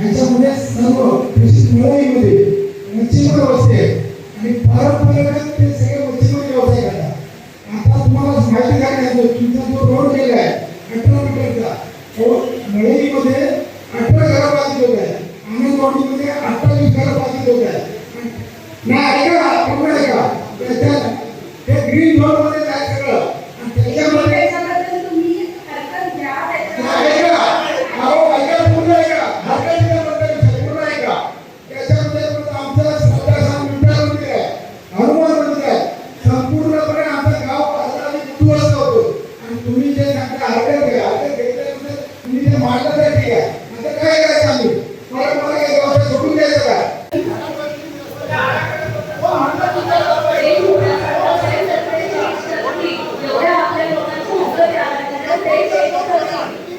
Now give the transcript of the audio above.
ह्याच्यामध्ये सर्व कृषी मुळाईमध्ये मच्छीमार वस्ती आणि पारंपरिक ते सगळे मच्छीमार व्यवसाय करतात. आता तुम्हाला माहिती काय नाही तुमचा जो रोड गेला आहे अठरा मीटरचा तो मळईमध्ये अठरा घरं बाधित होत आहे आनंदवाडीमध्ये अठ्ठावीस घरं बाधित होत आहे नाही ऐका तुम्ही जे सांगता हरकत घ्या हरकत घेतल्यानंतर तुम्ही ते मांडलं तर ठीक आहे काय करायचं आम्ही? परत मला एक वर्ष सोडून द्यायचं का? एवढ्या आपल्या लोकांचं ते